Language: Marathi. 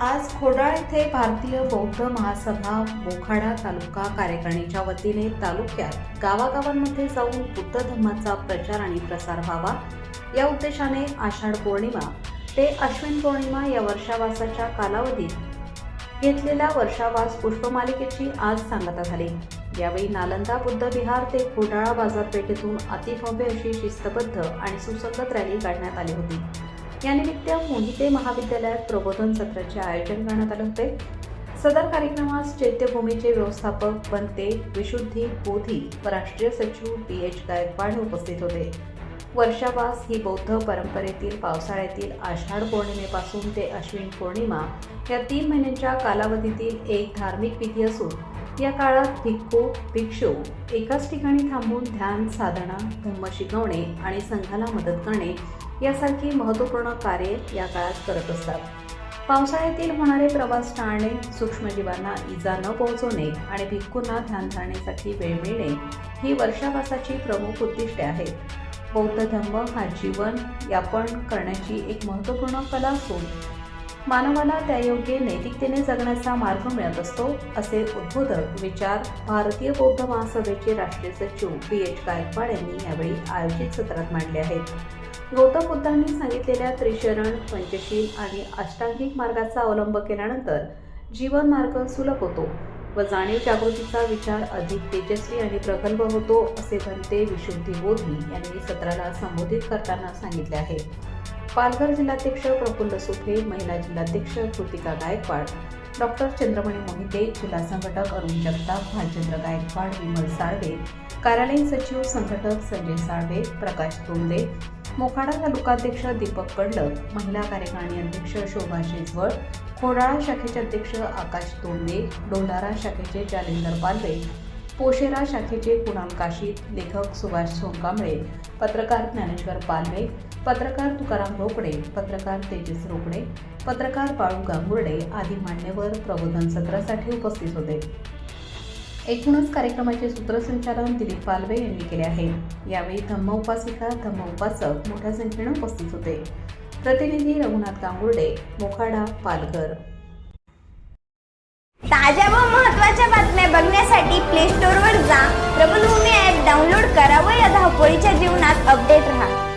आज खोडाळ येथे भारतीय बौद्ध महासभा मोखाडा तालुका कार्यकारिणीच्या वतीने तालुक्यात गावागावांमध्ये जाऊन बुद्ध धर्माचा प्रचार आणि प्रसार व्हावा. या उद्देशाने आषाढ पौर्णिमा ते अश्विन पौर्णिमा या वर्षावासाच्या कालावधीत घेतलेल्या वर्षावास पुष्पमालिकेची आज सांगता झाली. यावेळी नालंदा बुद्ध विहार ते खोडाळा बाजारपेठेतून अतिभव्य अशी शिस्तबद्ध आणि सुसंगत रॅली काढण्यात आली होती. यानिमित्त मोहिते महाविद्यालयात प्रबोधन सत्राचे आयोजन करण्यात आले होते. सदर कार्यक्रमास चैत्यभूमीचे व्यवस्थापक बनते विशुद्धी बोधी व राष्ट्रीय सचिव पी एच गायकवाड उपस्थित होते. वर्षावास ही बौद्ध परंपरेतील पावसाळ्यातील आषाढ पौर्णिमेपासून ते अश्विन पौर्णिमा या तीन महिन्यांच्या कालावधीतील एक धार्मिक विधी असून या काळात भिक्खू भिक्षू एकाच ठिकाणी थांबून ध्यान साधना धम्म शिकवणे आणि संघाला मदत करणे यासारखी महत्त्वपूर्ण कार्ये या काळात करत असतात. पावसाळ्यातील होणारे प्रवास टाळणे सूक्ष्मजीवांना इजा न पोहोचवणे आणि भिक्खूंना ध्यान वेळ मिळणे ही वर्षावासाची प्रमुख उद्दिष्टे आहेत. बौद्ध धम्म हा जीवन यापन करण्याची एक महत्त्वपूर्ण कला असून मानवाला त्यायोग्य नैतिकतेने जगण्याचा मार्ग मिळत असतो असे उद्बोधक विचार भारतीय बौद्ध महासभेचे राष्ट्रीय सचिव पी एच गायकवाड यांनी यावेळी आयोजित सत्रात मांडले आहेत. गौतम बुद्धांनी सांगितलेल्या त्रिशरण पंचशील आणि अष्टांगिक मार्गाचा अवलंब केल्यानंतर जीवन मार्ग सुलभ होतो व जाणीव जागृतीचा विचार अधिक तेजस्वी आणि प्रगल्भ होतो असे म्हणते विशुद्धी बोधी यांनी सत्राला संबोधित करताना सांगितले आहे. पालघर जिल्हाध्यक्ष प्रफुल्ल सुफे महिला जिल्हाध्यक्ष कृतिका गायकवाड डॉक्टर चंद्रमणी मोहिते जिल्हा संघटक अरुण जगताप भालचंद्र गायकवाड विमल साळवे कार्यालयीन सचिव संघटक संजय साळवे प्रकाश तोंडे मोखाडा तालुकाध्यक्ष दीपक कडलक महिला कार्यकारिणी अध्यक्ष शोभा शेजवळ खोडाळा शाखेचे अध्यक्ष आकाश तोंडे डोंडारा शाखेचे जालिंदर पालवे पोशेरा शाखेचे कुणाल काशीत लेखक सुभाष सोनकांबळे पत्रकार ज्ञानेश्वर पालवे पत्रकार तुकाराम रोकडे पत्रकार तेजस रोकडे पत्रकार बाळू गांगुर्डे आदी मान्यवर प्रबोधन सत्रासाठी उपस्थित होते. एकूणच कार्यक्रमाचे सूत्रसंचालन दिलीप पालवे यांनी केले आहे. यावेळी धम्म उपासिका धम्म उपासक मोठ्या संख्येने उपस्थित होते. प्रतिनिधी रघुनाथ गांगुर्डे मोखाडा पालघर. ताज्या व महत्त्वाच्या बातम्या बघण्यासाठी प्ले स्टोअरवर जा. प्रबलभूमी ॲप डाउनलोड करा व या धावपळीच्या जीवनात अपडेट राहा.